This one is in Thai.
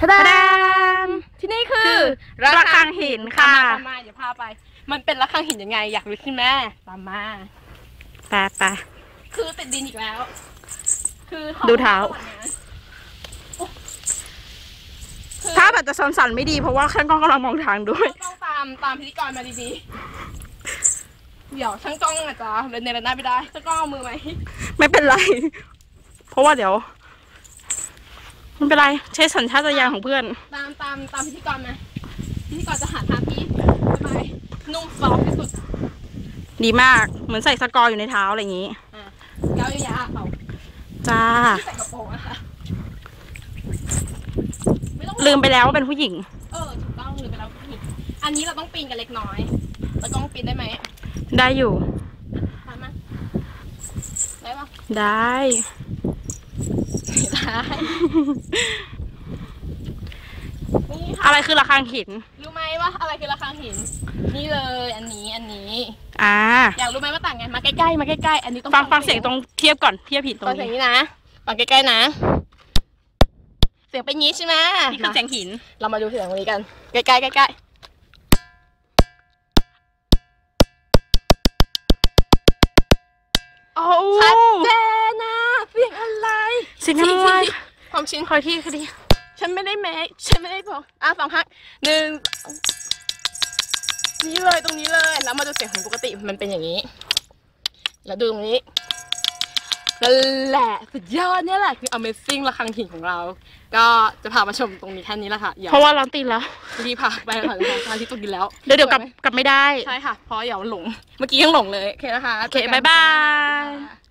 ทะดาทะดามที่นี่คือระฆังหินค่ะตามมาตามมาเดี๋ยวพาไป มันเป็นระฆังหินยังไง อยากรู้ใช่ไหมตามมาไปไปคือติดดินอีกแล้ว คือดูเท้าคือถ้าแบบจะสั่นๆไม่ดีเพราะว่าช่างกล้องกำลังมองทางด้วย ต้องตามตามพิธีกรมาดีๆ เดี๋ยวช่างกล้องอาจจะเดินในระนาดไม่ได้ช่างกล้องเอามือไหม ไม่เป็นไร เพราะว่าเดี๋ยว ไม่เป็นไรใช้สัญชาตญาณของเพื่อน ตามตามตามพิธีกรมาพิธีกรจะหาทางที่สบายนุ่มซอฟต์ที่สุดดีมากเหมือนใส่สกอร์อยู่ในเท้าอะไรอย่างนี้อะแล้วยาเขาจ้า ที่ใส่กระโปรงอะค่ะไม่ต้องลืมไปแล้วว่าเป็นผู้หญิง เออถูกต้องลืมไปแล้วผิดอันนี้เราต้องปีนกันเล็กน้อยแล้วกล้องปีนได้ไหมได้อยู่ ตามมาได้ปะได้ได้ นี่ค่ะอะไรคือระฆังหิน รู้ไหมว่าอะไรคือระฆังหิน นี่เลยอันนี้อันนี้ อ่า อยากรู้ไหมว่าต่างไงมาใกล้ๆมาใกล้ๆอันนี้ต้องฟังฟังเสียงตรงเทียบก่อนเทียบหินตรงฟังเสียงนี้นี้นะฟังใกล้ๆนะ เสียงเป็นงี้ใช่ไหมนี่คือเสียงหิน เรามาดูเสียงตรงนี้กันใกล้ๆใกล้โอ้ๆชัดเจนนะเสียงอะไร เสียงอะไรที่ความชินคอยที่คอยที่ฉันไม่ได้แม้ฉันไม่ได้บอกอะสองครั้งหนึ่งนี่เลยตรงนี้เลย แล้วมาดูเสียงของปกติมันเป็นอย่างนี้ แล้วดูตรงนี้นั่นแหละสุดยอดเนี่ยแหละคือ Amazing ระฆังหินของเรา ก็จะพามาชมตรงนี้แค่นี้แหละค่ะอย่าเพราะว่าร้อนตีนแล้วรีบพาไปก่อนนะคะพาที่ตรงนี้แล้ว เดี๋ยวเดี๋ยวกลับกลับไม่ได้ ใช่ค่ะ เพราะอย่าหลง เมื่อกี้ยังหลงเลย โอเคนะคะ โอเค บ๊ายบาย